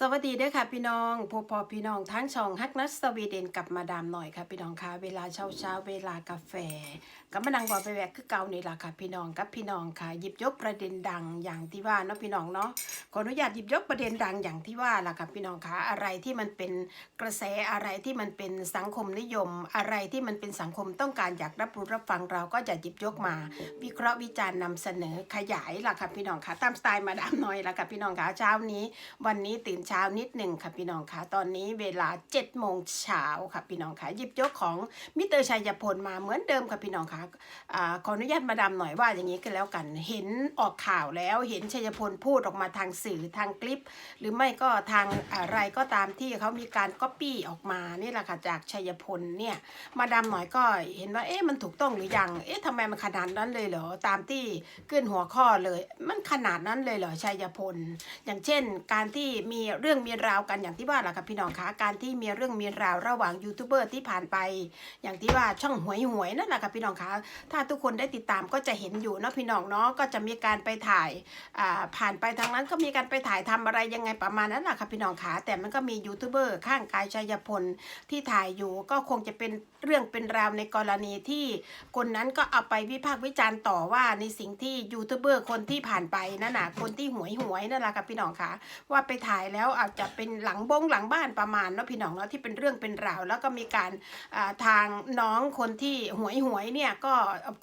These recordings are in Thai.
สวัสดีเด้อค่ะพี่น้องพบพอพี่น้องทั้งช่องฮักนัสสวีเดนกับมาดามหน่อยค่ะพี่น้องค่ะเวลาเช้าเช้าเวลากาแฟกับมานังบอไปแวกคือเก่านี่ล่ะค่ะพี่น้องกับพี่น้องค่ะหยิบยกประเด็นดังอย่างที่ว่าเนาะพี่น้องเนาะขออนุญาตหยิบยกประเด็นดังอย่างที่ว่าล่ะค่ะพี่น้องค่ะอะไรที่มันเป็นกระแสอะไรที่มันเป็นสังคมนิยม อะไรที่มันเป็นสังคมต้องการอยากรับรู้รับฟังเราก็จะหยิบยกมา วิเคราะห์วิจารณ์นำเสนอขยายล่ะค่ะพี่น้องค่ะตามสไตล์มาดามหน่อยล่ะค่ะพี่น้องค่ะเช้านี้วันนี้ตื่นเช้านิดหนึ่งค่ะพี่น้องคะตอนนี้เวลา7จ็ดโมงเช้าค่ะพี่น้องคะหยิบยกของมิเตอร์ชัยพลมาเหมือนเดิมค่ะพี่น้องคะอ่าขออนุญาตมาดามหน่อยว่าอย่างนี้กันแล้วกัน เห็นออกข่าวแล้วเห็นชัยพลพูดออกมาทางสื่อทางคลิป หรือไม่ก็ทางอะไรก็ตามที่เขามีการก๊อปปี้ออกมานี่แหละค่ะจากชัยพลเนี่ยมาดามหน่อยก็เห็นว่าเอ๊ะมันถูกต้องหรือยังเอ๊ะทำไมมันขนาดนั้นเลยเหรอตามที่ขึ้นหัวข้อเลย มันขนาดนั้นเลยเหรอชัยพล อย่างเช่น การที่มีเรื่องมีราวกันอย่างที่ว่าแหละค่ะพี่น้องคะการที่มีเรื่องมีราวระหว่างยูทูบเบอร์ที่ผ่านไป อย่างที่ว่าช่องหวยหวยนั่นแหละค่ะพี่น้องคะถ้าทุกคนได้ติดตามก็จะเห็นอยู่เนาะพี่น้องเนาะก็จะมีการไปถ่ายผ่านไปทางนั้นก็มีการไปถ่ายทำอะไรยังไงประมาณนั้นแหละค่ะพี่น้องคะแต่มันก็มียูทูบเบอร์ข้างกายชัยพลที่ถ่ายอยู่ก็คงจะเป็นเรื่องเป็นราวในกรณีที่คนนั้นก็เอาไปวิพากษ์วิจารณ์ต่อว่าในสิ่งที่ยูทูบเบอร์คนที่ผ่านไปนั่นน่ะคนที่หวยหวยนั่นแหละค่ะพี่น้องคะว่าไปถ่ายแล้วล้วอาจจะเป็นหลังบงหลังบ้านประมาณเนาะพี่น้องเนาะที่เป็นเรื่องเป็นราว แล้วก็มีการทางน้องคนที่หวยหวยเนี่ยก็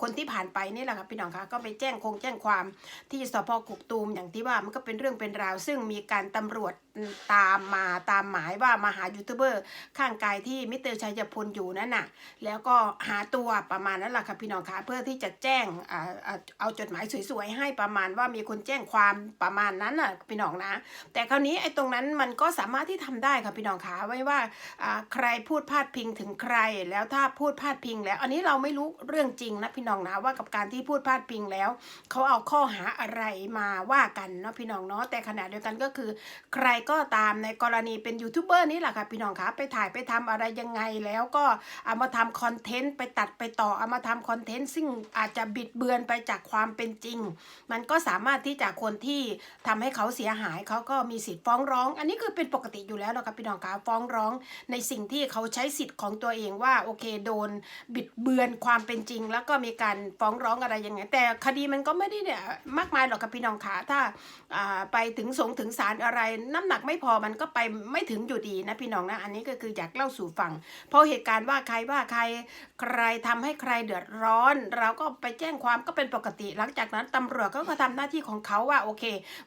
คนที่ผ่านไปนี่แหละครับพี่น้องคะก็ไปแจ้งคงแจ้งความที่สพกุกตูมอย่างที่ว่ามันก็เป็นเรื่องเป็นราว ซึ่งมีการตำรวจตามมาตามหมายว่ามาหายูทูบเบอร์ข้างกายที่มิเตอร์ชัยพลอยู่นั่นน่ะ แล้วก็หาตัวประมาณนั้นแหละค่ะพี่น้องคะเพื่อที่จะแจ้งอ่อเอาจดหมายสวยๆให้ประมาณว่ามีคนแจ้งความประมาณนั้นน่ะพี่น้องนะ แต่คราวนี้ไอ้ตรงนั้นมันก็สามารถที่ทำได้ค่ะพี่น้องคะไว้ว่าอ่าใครพูดพาดพิงถึงใครแล้วถ้าพูดพาดพิงแล้ว อันนี้เราไม่รู้เรื่องจริงนะพี่น้องนะว่ากับการที่พูดพาดพิงแล้วเขาเอาข้อหาอะไรมาว่ากันเนาะพี่น้องเนาะแต่ขณะเดียวกันก็คือใครก็ตามในกรณีเป็นยูทูบเบอร์นี่แหละค่ะพี่น้องคะไปถ่ายไปทำอะไรยังไงแล้วก็เอามาทำคอนเทนต์ไปตัดไปต่อเอามาทำคอนเทนต์ซึ่งอาจจะบิดเบือนไปจากความเป็นจริง มันก็สามารถที่จะคนที่ทำให้เขาเสียหายเขาก็มีสิทธิ์ฟ้องร้อง อันนี้คือเป็นปกติอยู่แล้วนะครับพี่น้องคะฟ้องร้องในสิ่งที่เขาใช้สิทธิ์ของตัวเองว่าโอเคโดนบิดเบือนความเป็นจริง แล้วก็มีการฟ้องร้องอะไรยังไง แต่คดีมันก็ไม่ได้เนี่ยมากมายหรอกครับพี่น้องคะถ้าอ่าไปถึงสงถึงศาลอะไรน้ำหนักหากไม่พอมันก็ไปไม่ถึงอยู่ดีนะพี่น้องนะ อันนี้ก็คืออยากเล่าสู่ฟังพราะเหตุการณ์ว่าใครว่าใครใครทำให้ใครเดือดร้อน เราก็ไปแจ้งความก็เป็นปกติ หลังจากนั้นตำรวจก็ก็ทำหน้าที่ของเขาว่าโอเค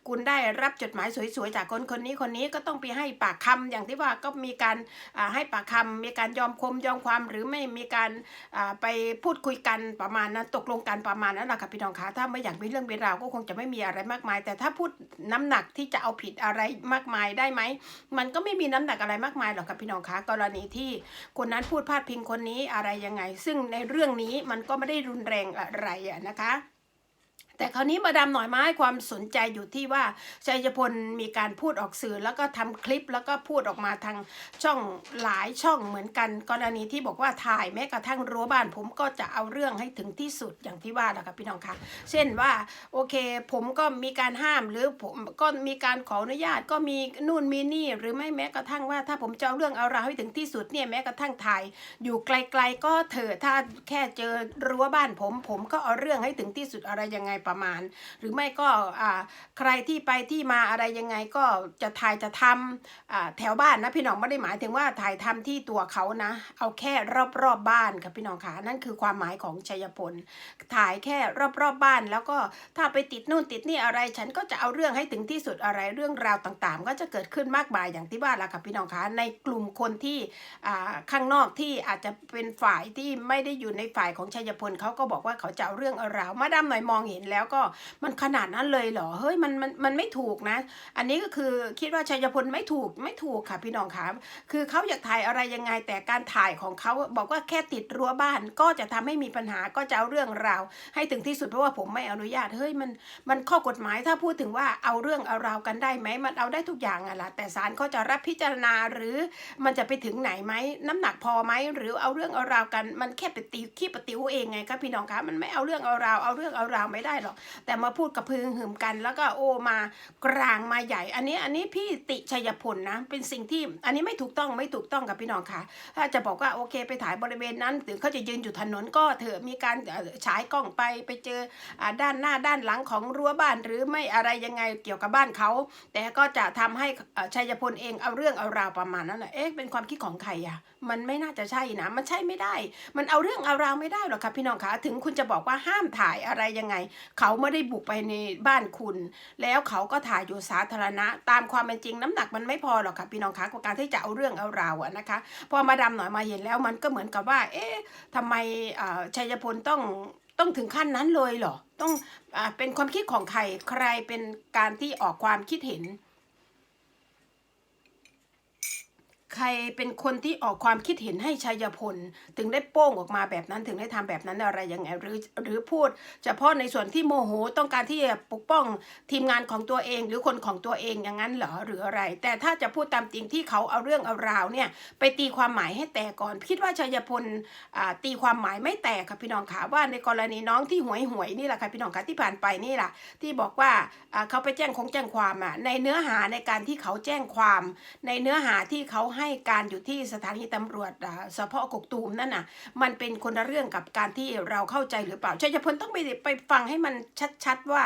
คุณได้รับจดหมายสวยๆจากคนคนนี้คนนี้ก็ต้องไปให้ปากคำอย่างที่ว่าก็มีการให้ปากคำมีการยอมคมยอมความหรือไม่มีการไปพูดคุยกันประมาณนั้นตกลงกันประมาณนั้นแหละค่ะพี่น้องคะถ้าไม่อยากมีเรื่องเป็นราวก็คงจะไม่มีอะไรมากมาย แต่ถ้าพูดน้ำหนักที่จะเอาผิดอะไรมากมายได้ไหม มันก็ไม่มีน้ำหนักอะไรมากมายหรอกค่ะพี่น้องคะกรณีที่คนนั้นพูดพาดพิงคนนี้อะไรยังไง ซึ่งในเรื่องนี้มันก็ไม่ได้รุนแรงอะไรอะนะคะ แต่คราวนี้มาดามหน่อยไม้ความสนใจอยู่ที่ว่าชัยพลมีการพูดออกสื่อแล้วก็ทำคลิปแล้วก็พูดออกมาทางช่องหลายช่องเหมือนกัน กรณีที่บอกว่าถ่ายแม้กระทั่งรั้วบ้านผมก็จะเอาเรื่องให้ถึงที่สุดอย่างที่ว่าแหละค่ะพี่น้องคะเช่นว่าโอเคผมก็มีการห้ามหรือผมก็มีการขออนุญาตก็มีนู่นมีนี่หรือไม่แม้กระทั่งว่า ถ้าผมจะเอาเรื่องเอาราวให้ถึงที่สุดเนี่ยแม้กระทั่งถ่ายอยู่ไกล ๆ ก็เถอะถ้าแค่เจอรั้วบ้านผม ผมก็เอาเรื่องให้ถึงที่สุดอะไรยังไงประมาณ หรือไม่ก็ใครที่ไปที่มาอะไรยังไงก็จะถ่ายจะทำแถวบ้านนะพี่น้องไม่ได้หมายถึงว่าถ่ายทำที่ตัวเขานะ เอาแค่รอบๆบบ้านค่ะพี่น้องค่ะนั่นคือความหมายของชัยพล ถ่ายแค่รอบๆบบ้าน แล้วก็ถ้าไปติดนู่นติดนี่อะไร ฉันก็จะเอาเรื่องให้ถึงที่สุดอะไรเรื่องราวต่างๆ ก็จะเกิดขึ้นมากมายอย่างที่ว่าละค่ะพี่น้องคะในกลุ่มคนที่ข้างนอกที่อาจจะเป็นฝ่ายที่ไม่ได้อยู่ในฝ่ายของชัยพลเขาก็บอกว่าเขาจะเอาเรื่องเอาราวมาดามหน่อยมองเห็นแล้วแล้วก็มันขนาดนั้นเลยเหรอเฮ้ยมันมันมันไม่ถูกนะ อันนี้ก็คือคิดว่าชัยพลไม่ถูกไม่ถูกค่ะพี่น้องคะคือเขาอยากถ่ายอะไรยังไงแต่การถ่ายของเขาบอกว่าแค่ติดรั้วบ้าน ก็จะทำให้มีปัญหาก็จะเอาเรื่องราว ให้ถึงที่สุดเพราะว่าผมไม่อนุญาตเฮ้ยมันมันข้อกฎหมายถ้าพูดถึงว่าเอาเรื่องเอาราวกันได้ไหมมันเอาได้ทุกอย่างอะล่ะแต่ศาลเขาจะรับพิจารณาหรือมันจะไปถึงไหนไหมน้ำหนักพอไหมหรือเอาเรื่องเอาราวกันมันแค่ไปติวขี้ปะติวเองไงครับพี่น้องคะมันไม่เอาเรื่องเอาราวเอาเรื่องเอาราวไม่ได้หรอก แต่มาพูดกับพึงหึมกัน แล้วก็โอมากลางมาใหญ่ อันนี้อันนี้พี่ติชัยพลนะ เป็นสิ่งที่อันนี้ไม่ถูกต้องไม่ถูกต้องกับพี่น้องค่ะ ถ้าจะบอกว่าโอเคไปถ่ายบริเวณนั้นหรือเขาจะยืนอยู่ถนนก็เถอะมีการฉายกล้องไปไปเจออด้านหน้าด้านหลังของรั้วบ้านหรือไม่อะไรยังไงเกี่ยวกับบ้านเขา แต่ก็จะทำให้ชัยพลเองเอาเรื่องเอาราวประมาณนั้นแหละเอ๊ะเป็นความคิดของใครอะมันไม่น่าจะใช่นะมันใช่ไม่ได้ มันเอาเรื่องเอาราวไม่ได้หรอกค่ะพี่น้องคะถึงคุณจะบอกว่าห้ามถ่ายอะไรยังไงเขาไม่ได้บุกไปในบ้านคุณ แล้วเขาก็ถ่ายอยู่สาธารณะ ตามความเป็นจริงน้ำหนักมันไม่พอหรอกค่ะพี่น้องคะกับการที่จะเอาเรื่องเอาราวอะนะคะ พอมาดำหน่อยมาเห็นแล้วมันก็เหมือนกับว่า เอ๊ะทำไมอ่อชัยพลต้องต้องถึงขั้นนั้นเลยเหรอ ต้องอาเป็นความคิดของใคร ใครเป็นการที่ออกความคิดเห็น ใครเป็นคนที่ออกความคิดเห็นให้ชัยพล ถึงได้โป้งออกมาแบบนั้นถึงได้ทำแบบนั้นอะไรยังไงหรือหรือพูด เฉพาะในส่วนที่โมโหต้องการที่จะปกป้องทีมงานของตัวเอง หรือคนของตัวเองอย่างนั้นเหรอหรืออะไร แต่ถ้าจะพูดตามจริงที่เขาเอาเรื่องเอาราวเนี่ยไปตีความหมายให้แตกก่อนคิดว่าชัยพลตีความหมายไม่แตกค่ะพี่น้องขาว่าในกรณีน้องที่หวยหวยนี่แหละค่ะพี่น้องขาที่ผ่านไปนี่แหละที่บอกว่าอ่าเขาไปแจ้งคงแจ้งความอะในเนื้อหาในการที่เขาแจ้งความ ในเนื้อหาที่เขาให้การอยู่ที่สถานีตำรวจสพกกตูมนั่นน่ะ มันเป็นคนละเรื่องกับการที่เราเข้าใจหรือเปล่าชัยพลต้องไปไปฟังให้มันชัดๆว่า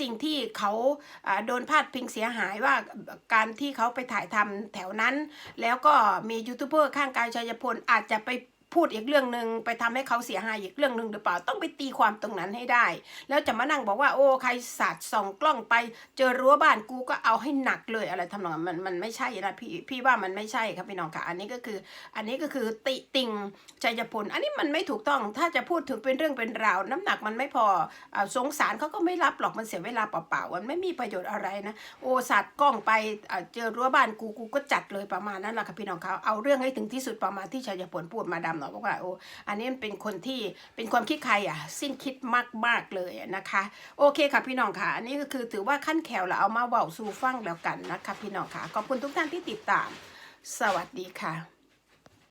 สิ่งที่เขาโดนพาดพิงเสียหายว่าการที่เขาไปถ่ายทำแถวนั้น แล้วก็มียูทูบเบอร์ข้างกายชัยพลอาจจะไป พูดอีกเรื่องหนึ่งไปทำให้เขาเสียหายอีกเรื่องหนึ่งหรือเปล่าต้องไปตีความตรงนั้นให้ได้ แล้วจะมานั่งบอกว่าโอ้ใครสาดส่องกล้องไป เจอรั้วบ้านกูก็เอาให้หนักเลยอะไรทำนองนั้นมันมันไม่ใช่นะพี่พี่ว่ามันไม่ใช่ครับพี่น้องค่ะอันนี้ก็คือ อันนี้ก็คือติติงชัยพลอันนี้มันไม่ถูกต้องถ้าจะพูดถึงเป็นเรื่องเป็นราว น้ำหนักมันไม่พอสงสารเขาก็ไม่รับหรอกมันเสียเวลาเปล่าๆมันไม่มีประโยชน์อะไรนะโอ้สัตว์กล้องไปเจอรั้วบ้านกูกูก็จัดเลยประมาณนั้นแหละค่ะพี่น้องเขาเอาเรื่องให้ถึงที่สุดประมาณที่ชัยพลพูดมาดำหน่อบอกว่าโอ้อันนี้เป็นคนที่เป็นความคิดใครอะ สิ้นคิดมากๆเลยนะคะ โอเคค่ะพี่น้องค่ะ อันนี้ก็คือถือว่าขั้นแขวเราเอามาเว้าสู่ฟังแล้วกันนะคะ พี่น้องค่ะขอบคุณทุกท่านที่ติดตาม สวัสดีค่ะ